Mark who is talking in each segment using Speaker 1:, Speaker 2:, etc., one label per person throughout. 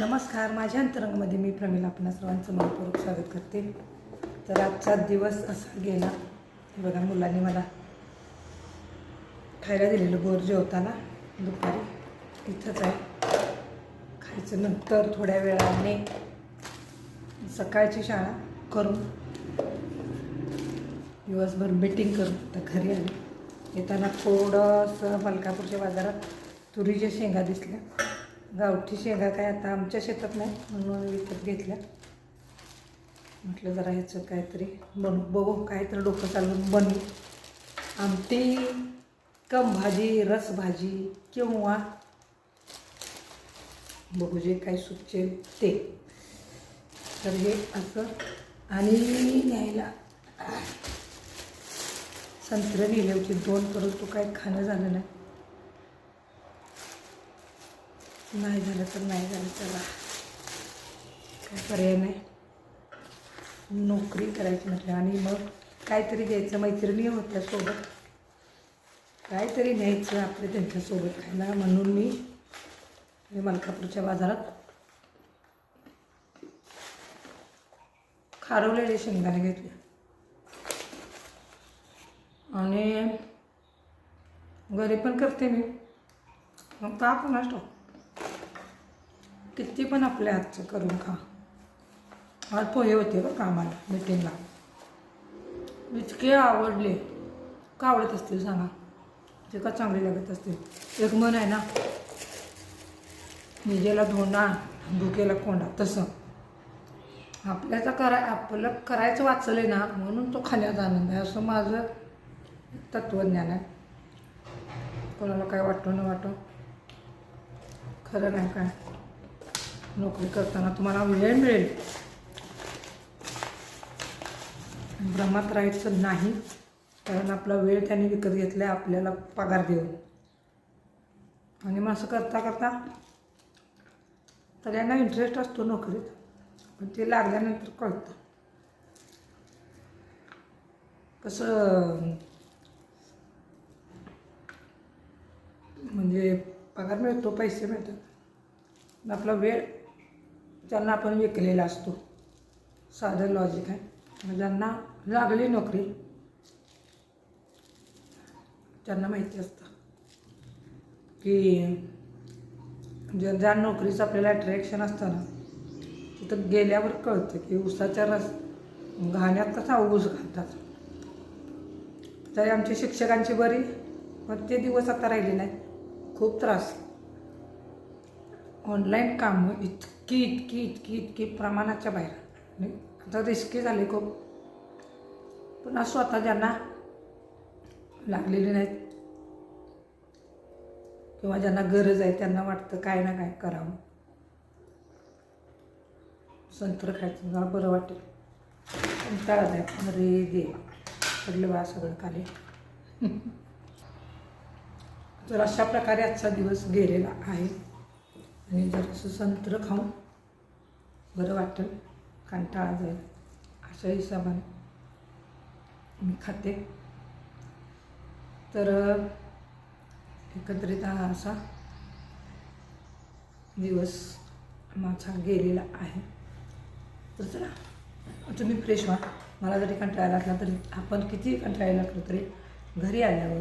Speaker 1: नमस्कार माझ्या अंतरंगामध्ये मी प्रमिला आपणा सर्वांचं मनपूर्वक स्वागत करते. तर आजचा दिवस असा गेला. बघा मुलांनी मला खायला दिलेलं बोर जेवताना दुपारी इथंच आहे. खायचं नंतर थोड्या वेळाने सकाळची शाळा करून दिवसभर मीटिंग करून आता घरी आली. येताना थोडंसं मलकापूरच्या बाजारात तुरीच्या शेंगा दिसल्या. गावठी शेंगा काय आता आमच्या शेतात नाही म्हणून विकत घेतल्या. म्हटलं जरा ह्याचं काहीतरी बनू बघू काहीतरी डोकं चालवून बनवू आमटी कम भाजी रसभाजी किंवा बघू जे काही सुचेल ते. तर हे असं. आणि न्यायला संत्रे नेले होते दोन परंतु काय खाणं झालं नाही. नाही झालं तर नाही झालं चला. काय पर्याय नाही. नोकरी करायची म्हटलं आणि मग काहीतरी घ्यायचं मैत्रिणी होत्या सोबत. काहीतरी न्यायचं आपलं त्यांच्यासोबत खायला म्हणून मी मलकापूरच्या बाजारात खारवलेले शेंगदाणे घेतले. आणि घरी पण करते मी. मग का आपण ठाऊक किती पण आपल्या हातचं करून खा. आज पोहे होते बरं का आम्हाला मिटिंगला इतके आवडले. का आवडत असतील सांगा? ते का चांगले लागत असतील. एक मन आहे ना निजेला धोंडा भुकेला कोंडा तसं. आपल्याचा करा आपलं करायचं वाचलं ना म्हणून तो खाण्याचा आनंद आहे असं माझं तत्त्वज्ञान आहे. कोणाला काय वाटतो न वाटो. खरं नाही काय? नोकरी करताना तुम्हाला वेळ मिळेल. भ्रमात राहायचं नाही कारण आपला वेळ त्यांनी विकत घेतला आहे आपल्याला पगार देऊन. आणि मग असं करता करता सगळ्यांना इंटरेस्ट असतो नोकरीत पण ते लागल्यानंतर कळतं. कसं म्हणजे पगार मिळतो पैसे मिळतात आपला वेळ ज्यांना आपण विकलेला असतो. साधं लॉजिक आहे. मग ज्यांना लागली नोकरी त्यांना माहिती असतं की ज्या ज्या नोकरीचं आपल्याला अट्रॅक्शन असतं ना तिथं गेल्यावर कळतं की ऊसाच्या रस घाण्यात कसा ऊस घालतात. तरी आमच्या शिक्षकांची बरी पण ते दिवस आता राहिले नाहीत. खूप त्रास. ऑनलाईन कामं इथं इतकी इतकी इतकी प्रमाणाच्या बाहेर. आता रिस्की झाले खूप. पण स्वतः ज्यांना लागलेले नाहीत. किंवा ज्यांना गरज आहे त्यांना वाटतं काय ना काय करावं. संत्र खायचं मला बरं वाटेल. कंटाळा आहे अरे दे पडलं बा सगळं खाली. तर अशा प्रकारे आजचा दिवस गेलेला आहे आणि जरासं संत्र खाऊन बरं वाटेल. कंटाळा जाईल अशा हिशोबाने मी खाते. तर एकत्रित हा असा दिवस माझा गेलेला आहे. तर चला तुम्ही फ्रेश व्हा. मला जरी कंटाळा लागला तरी आपण किती कंटाळा लागलो तरी घरी आल्यावर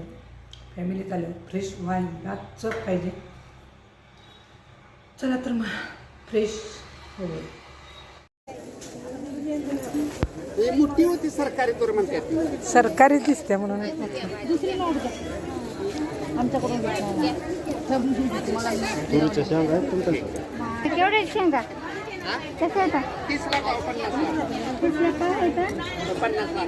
Speaker 1: फॅमिलीत आल्यावर फ्रेश व्हायलाच पाहिजे. चला तर मग फ्रेश हो
Speaker 2: ही मोठी होती सरकारी तोर म्हणतात
Speaker 1: सरकारी दिसते म्हणून.
Speaker 3: दुसरी नोट द्या आमच्याकडून
Speaker 2: तुरीच्या शेंगा आहेत तुमच्या
Speaker 3: केवढे शेंगा? कसं
Speaker 2: तीसला पन्नास?
Speaker 3: कुठलं काय
Speaker 2: पन्नास लाख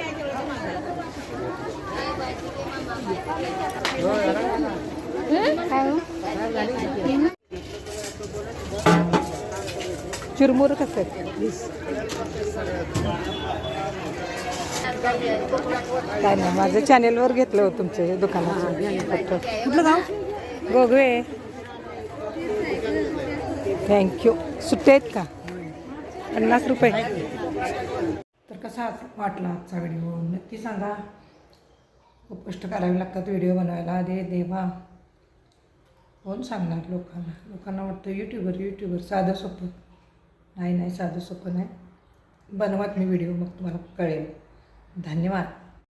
Speaker 3: काय हो?
Speaker 1: चिरमुर कसं आहे वीस काय नाही माझं चॅनेलवर घेतलं होतं तुमच्या दुकानाचं. कुठलं गाव? गोगवे. थँक्यू सुट्टे आहेत का? पन्नास रुपये. तर कसा वाटला आजचा व्हिडिओ नक्की सांगा. खूप कष्ट करावे लागतात व्हिडिओ बनवायला. दे देवा कोण सांगणार लोकांना? लोकांना वाटतं यूट्यूबर यूट्यूबर साधं सोपं. नाही नाही साधं सोपं नाही. बनवत मी व्हिडिओ मग तुम्हाला कळेल. धन्यवाद.